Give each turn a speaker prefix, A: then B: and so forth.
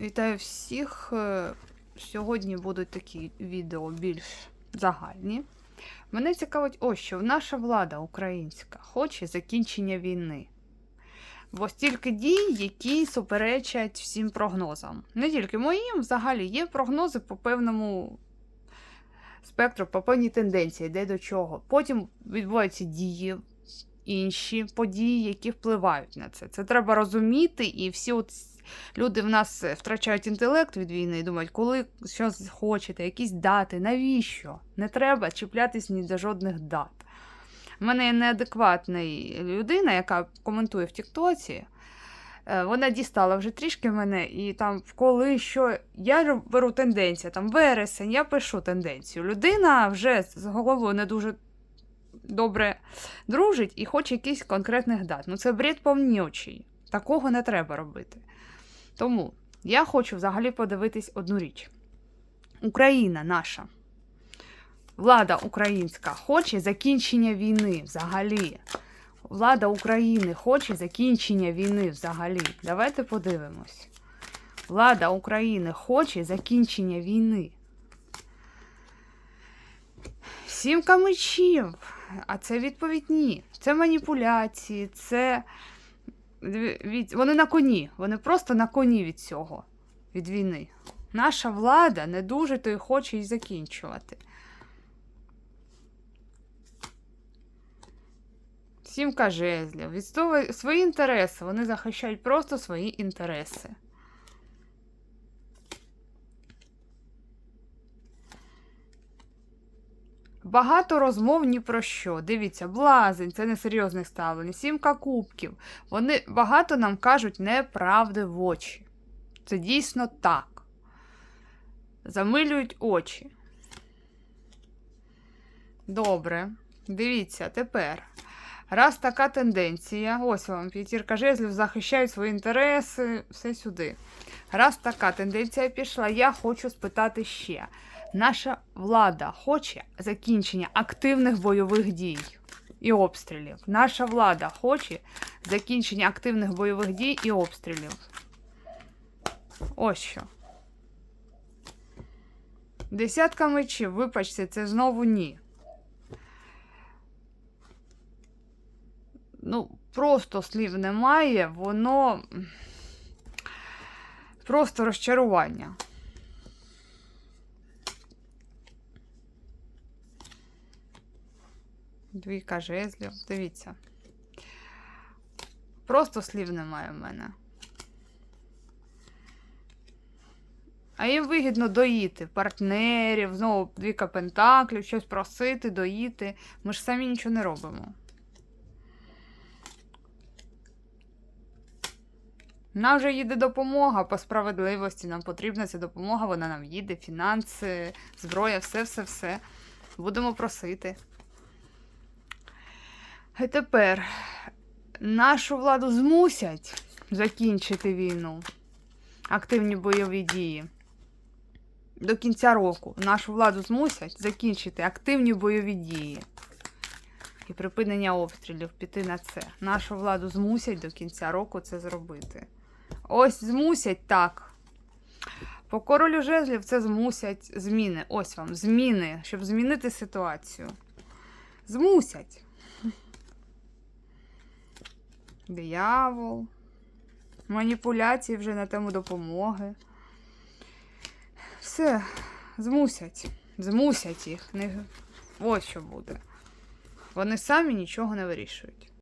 A: Вітаю всіх. Е, Сьогодні будуть такі відео більш загальні. Мене цікавить ось що наша влада українська хоче закінчення війни. Бо стільки дій, які суперечать всім прогнозам. Не тільки моїм, взагалі є прогнози по певному спектру, по певній тенденції, де до чого. Потім відбуваються дії, інші події, які впливають на це. Це треба розуміти, і всі от люди в нас втрачають інтелект від війни і думають, коли щось хочете, якісь дати, навіщо? Не треба чіплятись ні до жодних дат. У мене є неадекватна людина, яка коментує в Тіктоці. Е, Вона дістала вже трішки мене, і там коли що. Я беру тенденцію, там вересень, я пишу тенденцію. Людина вже з головою не дуже добре дружить і хоче якихось конкретних дат. Ну це бред повнючий. Такого не треба робити. Тому я хочу взагалі подивитись одну річ. Україна наша, влада українська хоче закінчення війни взагалі. Влада України хоче закінчення війни взагалі. Давайте подивимось. Влада України хоче закінчення війни. Сімка мечів. А це відповідь ні. Це маніпуляції, це. Від... Вони на коні. Вони просто на коні від цього, від війни. Наша влада не дуже то й хоче і закінчувати. Сімка жезлів. Відстоює свої інтереси. Вони захищають просто свої інтереси. Багато розмов ні про що. Дивіться, блазень, це несерйозне ставлення. Сімка кубків. Вони багато нам кажуть неправди в очі. Це дійсно так. Замилюють очі. Добре. Дивіться, тепер. Раз така тенденція, ось вам п'ятірка жезлів захищають свої інтереси, все сюди. Раз така тенденція пішла, я хочу спитати ще. Наша влада хоче закінчення активних бойових дій і обстрілів. Наша влада хоче закінчення активних бойових дій і обстрілів. Ось що. Десятка мечів, вибачте, це знову ні. Ну, просто слів немає, воно просто розчарування. Двійка жезлів. Дивіться. Просто слів немає в мене. А їм вигідно доїти партнерів, знову двійка пентаклів, щось просити, доїти. Ми ж самі нічого не робимо. Нам вже їде допомога по справедливості. Нам потрібна ця допомога, вона нам їде, фінанси, зброя, все-все-все. Будемо просити. І тепер нашу владу змусять закінчити війну, активні бойові дії. До кінця року нашу владу змусять закінчити активні бойові дії і припинення обстрілів піти на це. Нашу владу змусять до кінця року це зробити. Ось змусять так. По королю жезлів це змусять зміни. Ось вам зміни, щоб змінити ситуацію. Змусять. Диявол. Маніпуляції вже на тему допомоги. Все, змусять. Змусять їх. Ось що буде. Вони самі нічого не вирішують.